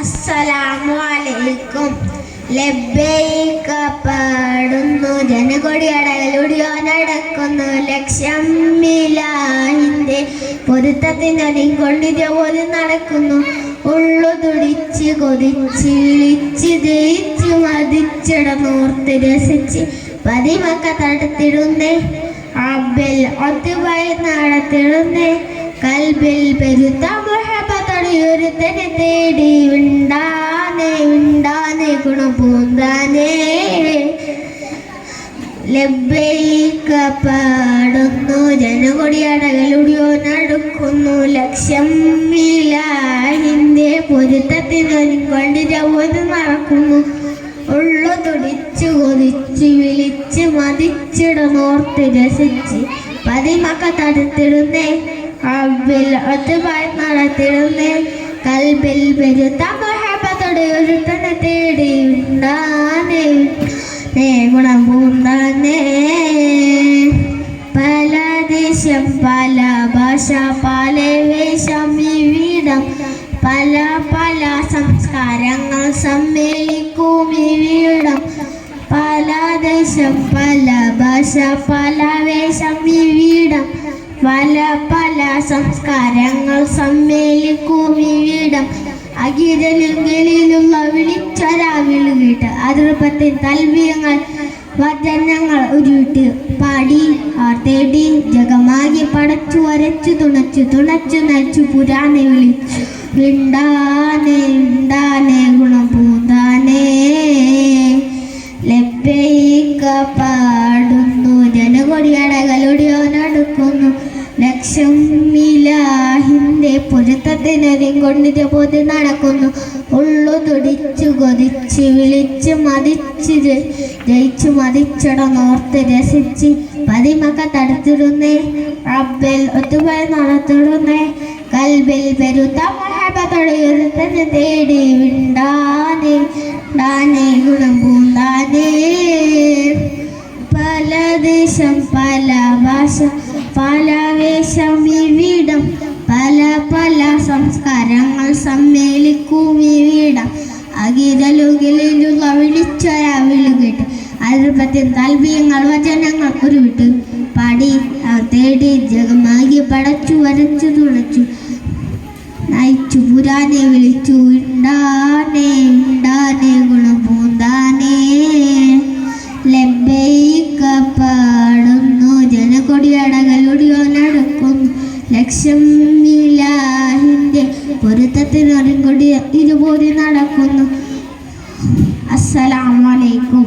അസ്സലാമു അലൈക്കും ലബ്ബൈക പാടുന്നു ജനകൊടി അടകളുടിയോ നടക്കുന്നു ലക്ഷ്യം മിലാഹിന്റെ പൊരുത്തത്തിനതി കൊണ്ടിര പോലെ നടക്കുന്നു. ഉള്ളു തുടിച്ച് കൊതിച്ച് വിളിച്ച് ജയിച്ച് മതിച്ചിടന്നോർത്ത് രസിച്ച് പതിമക്ക തടുത്തിടുന്നേ. അബിൽ ഒത്തുപോയി നടത്തിടുന്നേ. കൽബിൽ പെരുത്ത തന്നെ തേടി ഉണ്ടാനേ ഉണ്ടാനേ ഗുണപൂന്താനേ ലബ്ബൈക പാടുന്നു ജനകൊടി അടകളുടിയോ നടക്കുന്നു. ലക്ഷം വിലാഹിന്റെ പൊരുത്തത്തിനൊരു കൊണ്ട് ചവത് നടക്കുന്നു. ഉള്ളു തുടിച്ചു കൊതിച്ചു വിളിച്ച് മതിച്ചിടനോർത്ത് രസിച്ച് പതിമക്ക തടുത്തിടുന്നേ. അബ്ബിൽ ഒത്തുമായി നടത്തിടുന്നേ. കൽബിൽ പെരുത്ത മഹബത്തോടെ ഒരുത്തനെ തേടി ഉണ്ടാനേ നേ ഗുണം പൂണ്ടാനേ പല ദേശം പല ഭാഷ പല വേഷം ഇവിടം പല പല സംസ്കാരങ്ങൾ സമ്മേളിക്കും ഇവിടം പല ദേശം പല ഭാഷ പല വേഷം ഇവിടം പല പല സംസ്കാരങ്ങൾ സമ്മേളിക്കും ഇവിടം അകിരലുകളിലുള്ള വിളിച്ചൊരാ വിളുകിട്ട് അതിർപ്പത്തിൽ തൽവ്യങ്ങൾ വചനങ്ങൾ ഉരുട്ട് പാടി തേടി ജഗമാകി പടച്ചു വരച്ചു തുണച്ചു തുണച്ചു നച്ചു പുരാനെ വിളി. വിണ്ടാനെ ഗുണം പൂന്താനേ. ലബ്ബൈക പാടുന്നു ജനകൊടി അടകളുടിയോ നടക്കുന്നു ലക്ഷം മിലാഹിന്റെ പൊരുത്തത്തിനൊരു കൊണ്ടിട്ട് പോതി നടക്കുന്നു. ഉള്ളു തുടിച്ചു കൊതിച്ച് വിളിച്ച് മതിച്ച് ജയിച്ചു മതിച്ചടനോർത്ത് രസിച്ച്. പതിമക്ക തടുത്തിടുന്നേ. റബ്ബിൽ ഒത്തുപോയി നടത്തിടുന്നേ കൽബിൽ പെരുത്ത തേടി വിണ്ടാനേ ഡാനേ ഗുണം പൂന്താനേ. പല ദേശം പല ഭാഷ പല വേഷം ഇവിടം പല പല സംസ്കാരങ്ങൾ സമ്മേളിക്കും. അതിർപ്പത്തിൽ താൽവ്യങ്ങൾ വചനങ്ങൾ ഉരുവിട്ട് പാടി അവർ തേടി ജഗമാകി പടച്ചു വരച്ചു തുളച്ചു. നയിച്ചു പുരാനെ വിളിച്ചു ഉണ്ടാനേ ഉണ്ടാനേ ഗുണം പാടുന്നു ജനകൊടി അടകളുടിയോ നടക്കുന്നു. ലക്ഷം മിലാഹിന്റെ പൊരുത്തത്തിനൊരും കൊടി ഇതുപോലെ നടക്കുന്നു. അസ്സലാമലൈക്കും